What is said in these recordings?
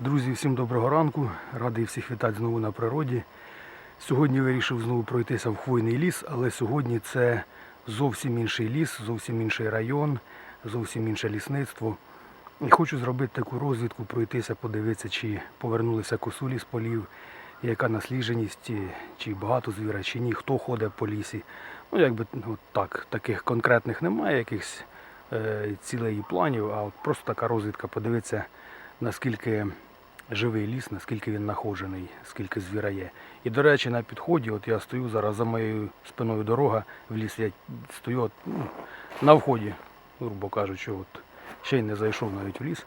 Друзі, всім доброго ранку. Радий всіх вітати знову на природі. Сьогодні вирішив знову пройтися в хвойний ліс, але сьогодні це зовсім інший ліс, зовсім інший район, зовсім інше лісництво. І хочу зробити таку розвідку, пройтися, подивитися, чи повернулися косулі з полів, яка наслідженість, чи багато звіра, чи ні, хто ходить по лісі. Ну, якби от так, таких конкретних немає, якихось е, цілей і планів, а от просто така розвідка, подивитися, наскільки живий ліс, наскільки він находжений, скільки звіра. І, до речі, на підході, от я стою зараз за моєю спиною дорога в ліс, я стою от, ну, на вході, грубо кажучи, от, ще й не зайшов навіть в ліс.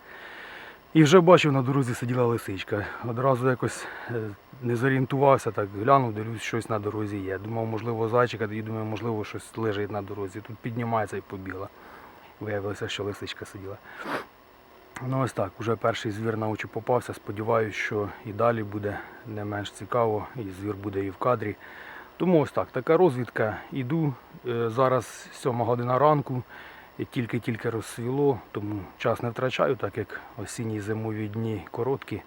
І вже бачив, на дорозі сиділа лисичка. Одразу якось е, не зорієнтувався, так глянув, дивлюсь, щось на дорозі є. Думав, можливо, зайчика, тоді думаю, можливо, щось лежить на дорозі. Тут піднімається і побігла. Виявилося, що лисичка сиділа. Ну ось так, вже перший звір на очі попався. Сподіваюсь, що і далі буде не менш цікаво, і звір буде і в кадрі. Тому ось так, така розвідка. Іду. Е, Зараз 7 година ранку, тільки-тільки розсвіло, тому час не втрачаю, так як осінні зимові дні короткі.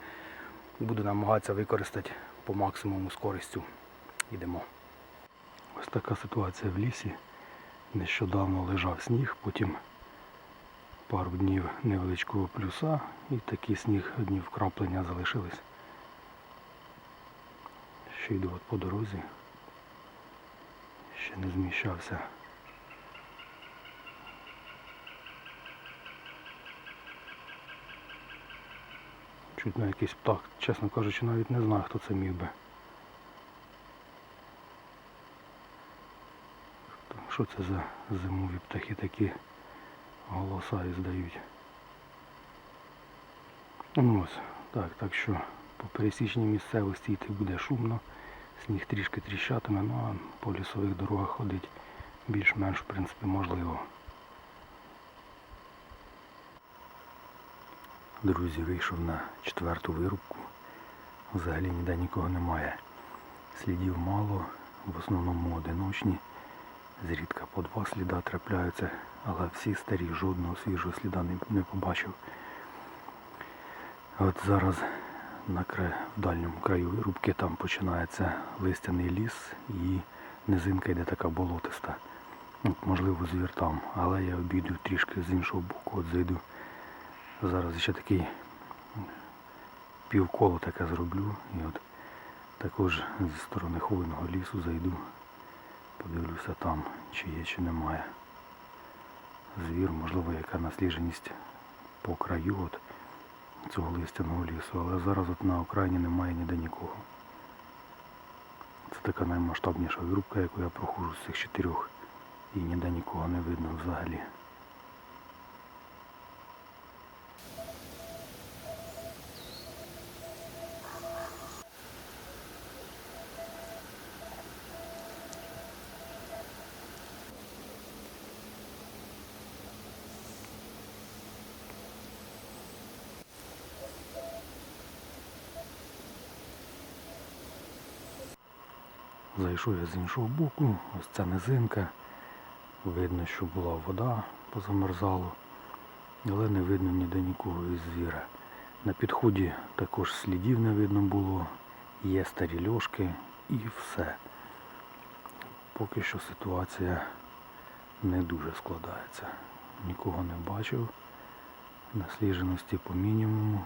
Буду намагатися використати по максимуму з користю. Йдемо. Ось така ситуація в лісі. Нещодавно лежав сніг, потім пару днів невеличкого плюса і такий сніг днів вкраплення залишились. Ще йду от по дорозі. Ще не зміщався. Чуть на якийсь птах, чесно кажучи, навіть не знаю, хто це міг би. Що це за зимові птахи такі? Голоса і здають. Ну ось, так, так що по пересічній місцевості йти буде шумно, сніг трішки тріщатиме, ну а по лісових дорогах ходить більш-менш в принципі можливо. Друзі, вийшов на четверту вирубку. Взагалі ніде нікого немає. Слідів мало, в основному одиночні. Зрідка по два сліда трапляються, але всі старі, жодного свіжого сліда не, побачив. От зараз на край, в дальньому краю вирубки там починається листяний ліс і низинка йде така болотиста. От, можливо, звір там, але я обійду трішки з іншого боку, от зайду. Зараз ще такий півколо таке зроблю і от також зі сторони хвойного лісу зайду. Подивлюся там, чи є, чи немає. Звір, можливо, яка наслідженість по краю от цього листяного лісу, але зараз от на окраїні немає ніде нікого. Це така наймасштабніша вирубка, яку я проходжу з цих чотирьох. І ніде нікого не видно взагалі. Зайшов я з іншого боку, ось ця низинка. Видно, що була вода, позамерзало, але не видно ніде нікого із звіра. На підході також слідів не видно було, є старі льошки і все. Поки що ситуація не дуже складається. Нікого не бачив, наслідженості по мінімуму.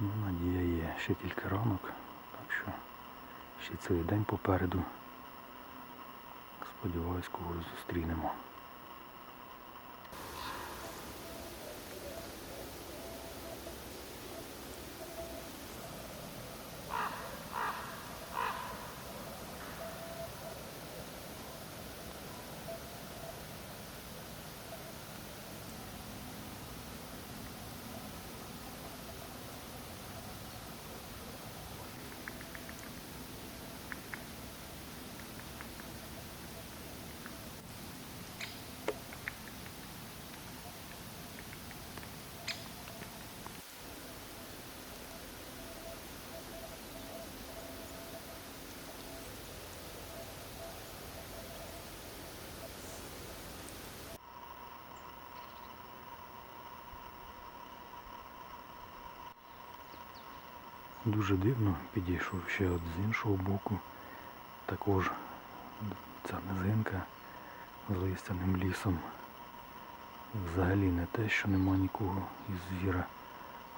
Ну, надія є, ще тільки ранок, ще цілий день попереду. Сподіваюсь, когось зустрінемо. Дуже дивно підійшов ще от з іншого боку. Також ця низинка з листяним лісом. Взагалі не те, що нема нікого із звіра,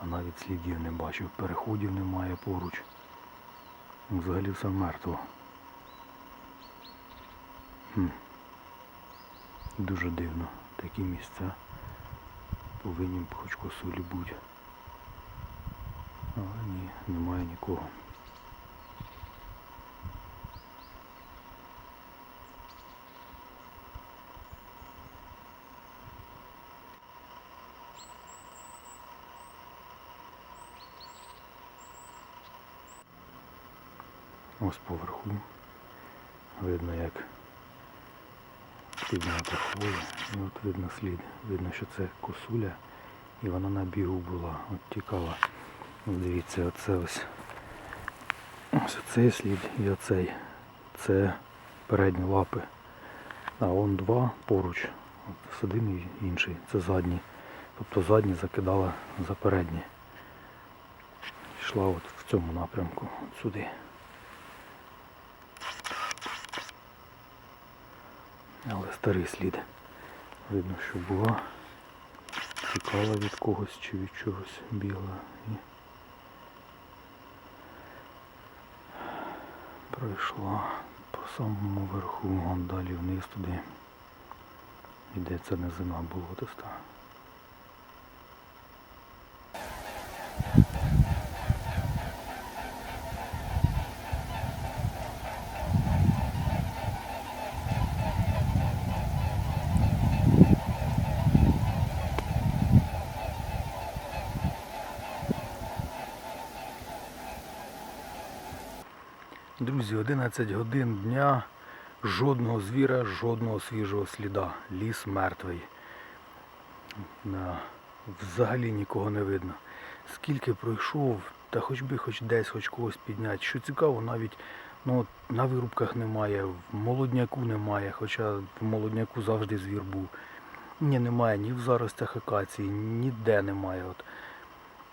а навіть слідів не бачив, переходів немає поруч. Взагалі все мертво. Хм. Дуже дивно. Такі місця повинні б хоч косулі бути. Але ні, немає нікого. Ось поверху. Видно як піднята хвоя. І от видно слід. Видно, що це косуля. І вона на бігу була. От тікала. Дивіться, оце ось. Ось оцей слід і оцей. Це передні лапи. А он два поруч. От один і інший. Це задні. Тобто задні закидала за передні. Йшла от в цьому напрямку. От сюди. Але старий слід. Видно, що була. Тікала від когось чи від чогось бігла. І пройшла по самому верху, далі вниз туди. Ця низина болотиста. Друзі, 11 годин дня, жодного звіра, жодного свіжого сліда. Ліс мертвий. Взагалі нікого не видно. Скільки пройшов, та хоч би хоч десь, хоч когось підняти. Що цікаво, навіть ну, на вирубках немає, в молодняку немає, хоча в молодняку завжди звір був. Ні, немає ні в заростях акації, ніде немає. От.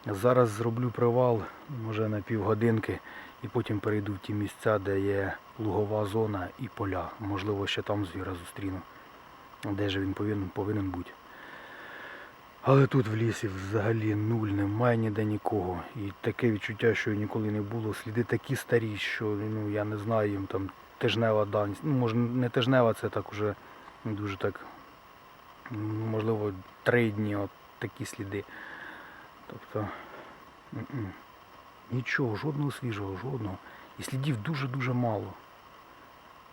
Зараз зроблю привал, може на півгодинки, і потім перейду в ті місця, де є лугова зона і поля. Можливо, ще там звіра зустріну. Де ж він повинен, повинен бути. Але тут в лісі взагалі нуль, немає ніде нікого. І таке відчуття, що ніколи не було. Сліди такі старі, що ну, я не знаю, їм там тижнева давність. Ну, може, не тижнева, це так уже дуже так, можливо, три дні от такі сліди. Тобто. Нічого, жодного свіжого, жодного. І слідів дуже-дуже мало.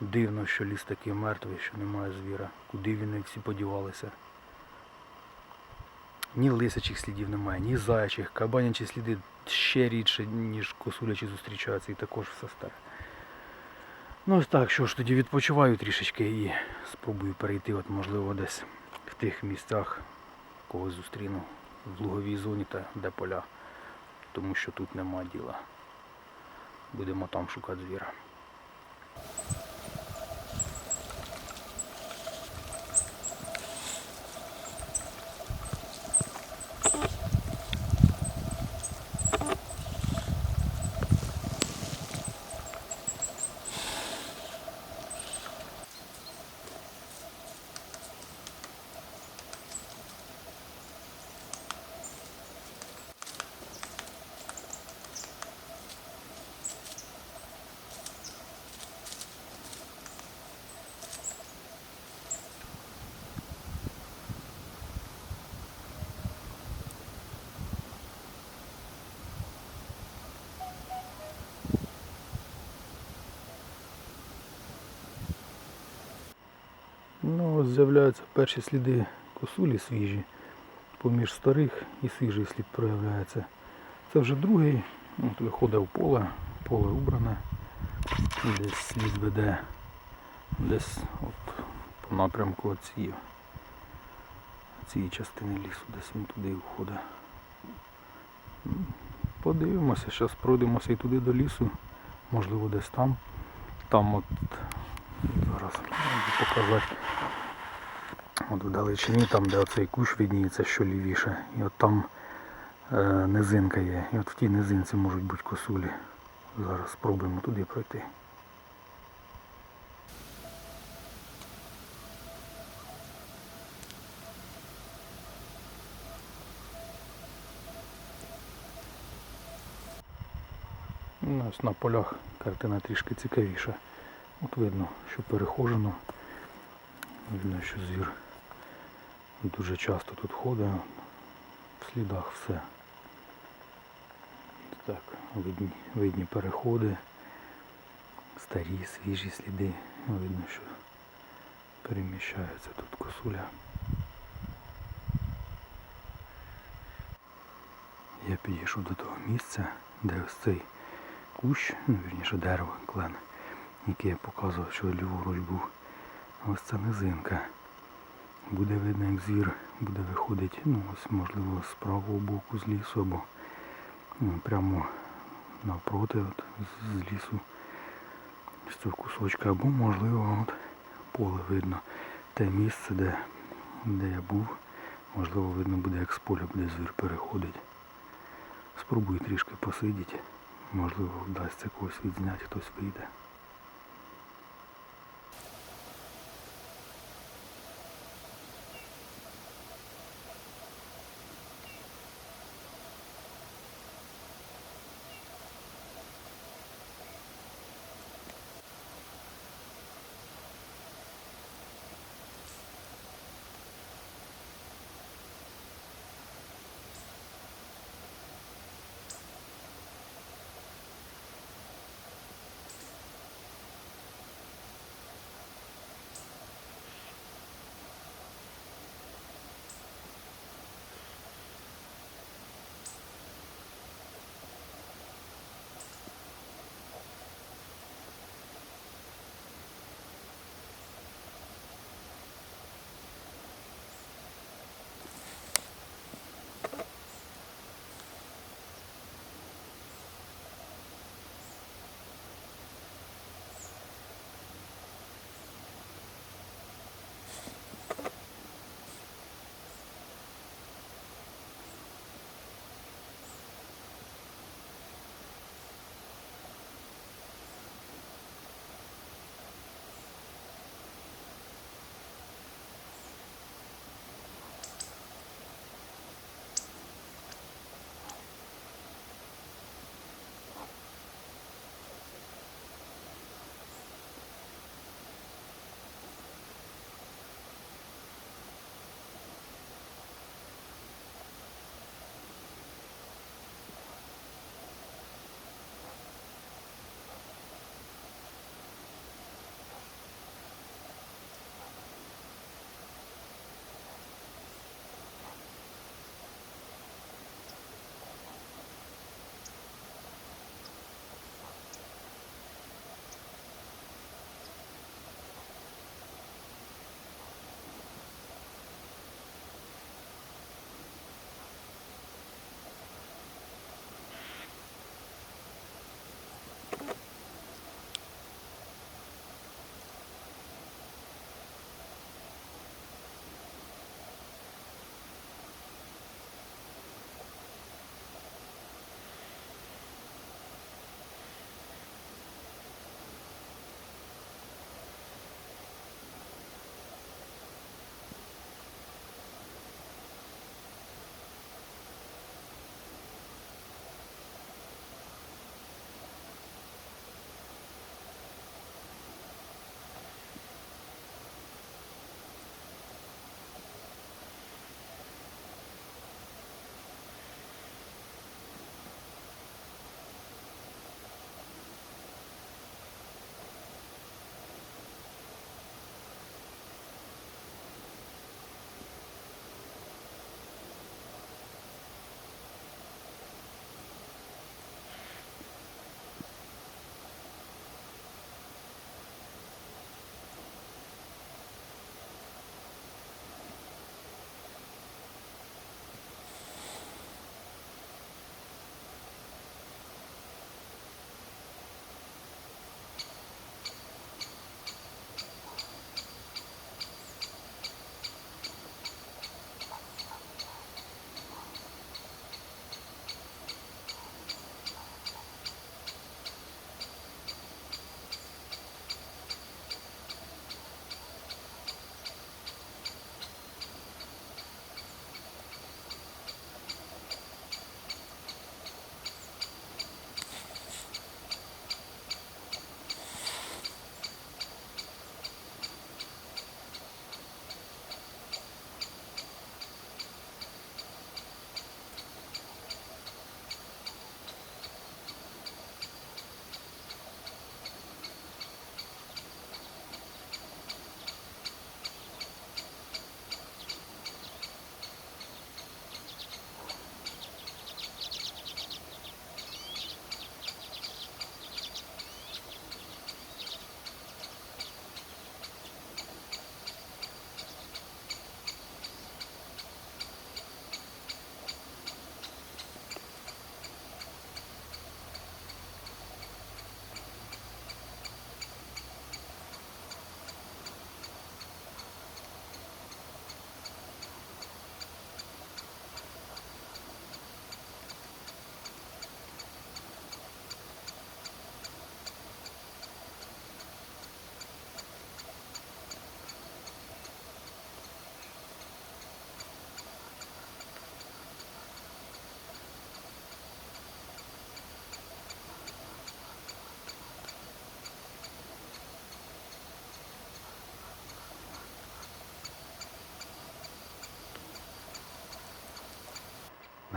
Дивно, що ліс такий мертвий, що немає звіра. Куди вони всі подівалися. Ні лисячих слідів немає, ні заячих, кабанячі сліди ще рідше, ніж косулячі зустрічаються, і також все старе. Ну ось так, що ж тоді відпочиваю трішечки і спробую перейти, от можливо десь в тих місцях когось зустріну в луговій зоні та де поля, тому що тут нема діла. Будемо там шукати звіра. Ну, ось з'являються перші сліди косулі свіжі. Поміж старих і свіжий слід проявляється. Це вже другий. От виходить в поле, поле убране. Десь слід веде десь от по напрямку цієї, цієї частини лісу, десь він туди входить. Подивимося, зараз пройдемося і туди до лісу, можливо десь там. Там от зараз можу показати. От в далечині, там де оцей кущ видніється, що лівіше. І от там е, низинка є. І от в тій низинці можуть бути косулі. Зараз спробуємо туди пройти. Ну, ось на полях картина трішки цікавіша. От видно, що перехожено. Видно, що звір дуже часто тут ходить. В слідах все. Так, видні, видні переходи, старі, свіжі сліди. Видно, що переміщається тут косуля. Я підійшов до того місця, де ось цей кущ, ну, вірніше дерево, клен, який я показував, що ліворуч був. Ось ця низинка. Буде видно, як звір буде виходити, ну ось можливо з правого боку з лісу або ну, прямо навпроти от, з лісу з цього кусочка, або можливо от поле видно. Те місце, де, де я був, можливо видно буде, як з поля буде звір переходить. Спробую трішки посидіти. Можливо, вдасться когось відзняти, хтось вийде.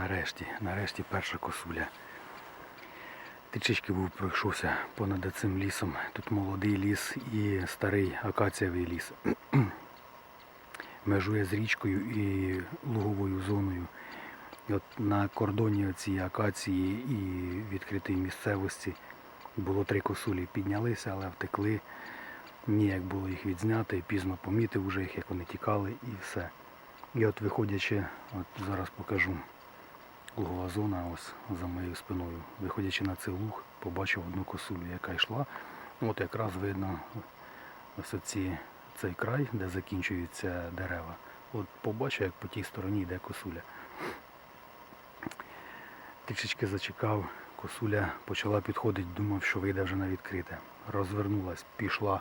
Нарешті, нарешті перша косуля. Тичечки був пройшовся понад цим лісом. Тут молодий ліс і старий акацієвий ліс. Межує з річкою і луговою зоною. От на кордоні цієї акації і відкритої місцевості було три косулі. Піднялися, але втекли. Ніяк було їх відзняти, пізно помітив вже їх, як вони тікали і все. І от виходячи, от зараз покажу лугова зона ось за моєю спиною. Виходячи на цей луг, побачив одну косулю, яка йшла. От якраз видно ось оці, цей край, де закінчуються дерева. От побачив, як по тій стороні йде косуля. Трішечки зачекав, косуля почала підходити, думав, що вийде вже на відкрите. Розвернулась, пішла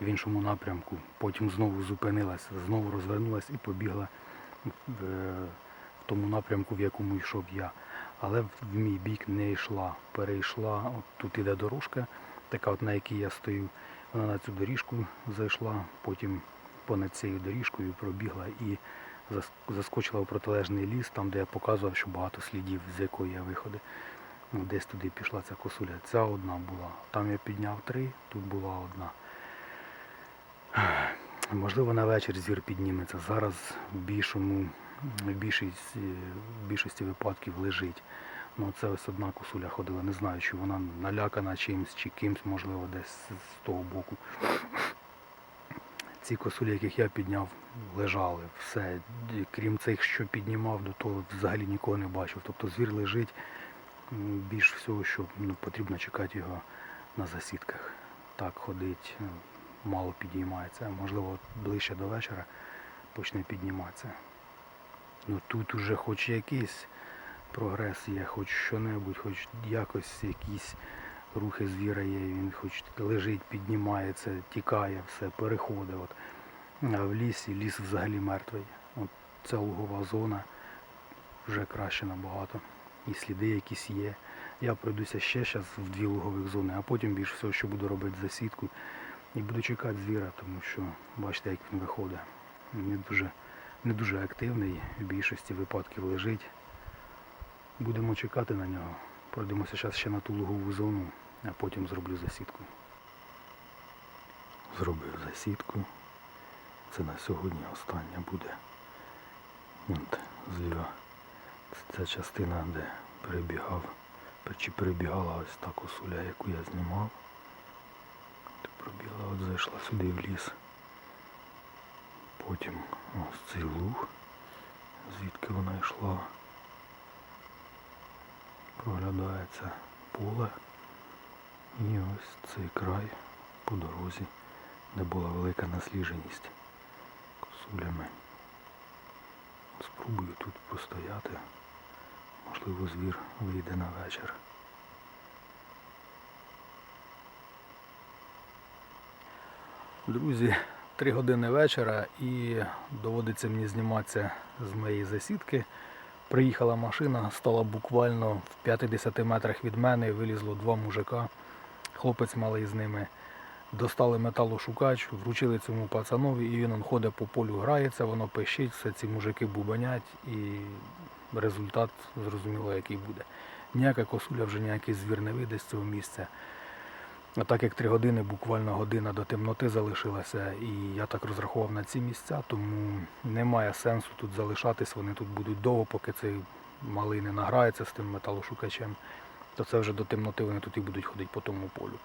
в іншому напрямку, потім знову зупинилась, знову розвернулась і побігла е, тому напрямку, в якому йшов я. Але в мій бік не йшла, перейшла. От тут іде дорожка, така от на якій я стою. Вона на цю доріжку зайшла, потім понад цією доріжкою пробігла і заскочила в протилежний ліс, там, де я показував, що багато слідів, з якої я виходив. Ну, Десь туди пішла ця косуля. Ця одна була. Там я підняв три, тут була одна. Можливо, на вечір звір підніметься. Зараз в більшому, в більшості, в більшості випадків лежить. Ну, це ось одна косуля ходила. Не знаю, чи вона налякана чимсь, чи кимсь, можливо, десь з того боку. Ці косулі, яких я підняв, лежали. Все. Крім цих, що піднімав, до того взагалі нікого не бачив. Тобто звір лежить більш всього, що ну, потрібно чекати його на засідках. Так ходить, мало підіймається. Можливо, ближче до вечора почне підніматися. Ну тут уже хоч якийсь прогрес є, хоч що-небудь, хоч якось якісь рухи звіра є, він хоч лежить, піднімається, тікає, все, переходить. От. А в лісі ліс взагалі мертвий. От ця лугова зона вже краще набагато. І сліди якісь є. Я пройдуся ще зараз в дві лугових зони, а потім більш всього, що буду робити засідку. І буду чекати звіра, тому що бачите, як він виходить. Не дуже, не дуже активний, в більшості випадків лежить. Будемо чекати на нього. Пройдемося зараз ще на ту лугову зону, а потім зроблю засідку. Зробив засідку. Це на сьогодні остання буде. От, зліва ця частина, де перебігав, чи перебігала ось та косуля, яку я знімав. Пробігла, от зайшла сюди в ліс. Потім ось цей луг, звідки вона йшла. Проглядається поле. І ось цей край по дорозі, де була велика наслідженість косулями. Спробую тут постояти. Можливо, звір вийде на вечір. Друзі, три години вечора і доводиться мені зніматися з моєї засідки. Приїхала машина, стала буквально в 50 метрах від мене, вилізло два мужика, хлопець малий з ними. Достали металошукач, вручили цьому пацанові, і він ходить по полю, грається, воно пищить, все ці мужики бубанять і результат зрозуміло, який буде. Ніяка косуля вже ніякий звір не вийде з цього місця. Так як три години, буквально година до темноти залишилася, і я так розрахував на ці місця, тому немає сенсу тут залишатись, вони тут будуть довго, поки цей малий не награється з тим металошукачем, то це вже до темноти вони тут і будуть ходити по тому полю.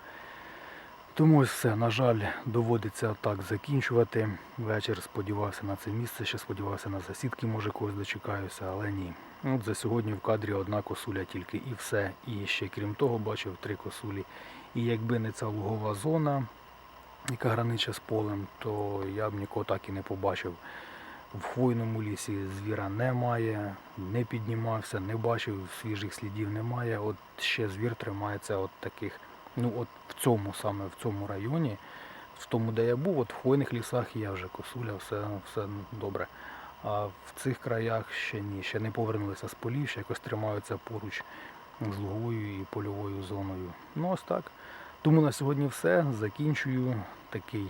Тому ось все, на жаль, доводиться так закінчувати. Вечір сподівався на це місце, ще сподівався на засідки, може когось дочекаюся, але ні. От за сьогодні в кадрі одна косуля тільки і все. І ще крім того бачив три косулі. І якби не ця лугова зона, яка граничить з полем, то я б нікого так і не побачив. В хвойному лісі звіра немає, не піднімався, не бачив, свіжих слідів немає. От ще звір тримається от таких, ну от в цьому саме в цьому районі, в тому, де я був, от в хвойних лісах я вже косуля, все, все добре. А в цих краях ще ні, ще не повернулися з полів, ще якось тримаються поруч з луговою і польовою зоною. Ну ось так. Тому на сьогодні все. Закінчую такий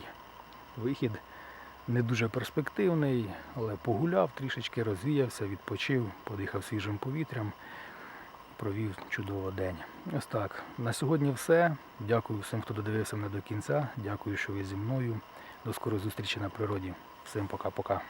вихід не дуже перспективний, але погуляв трішечки, розвіявся, відпочив, подихав свіжим повітрям, провів чудово день. Ось так. На сьогодні все. Дякую всім, хто додивився мене до кінця. Дякую, що ви зі мною. До скорої зустрічі на природі. Всім пока-пока.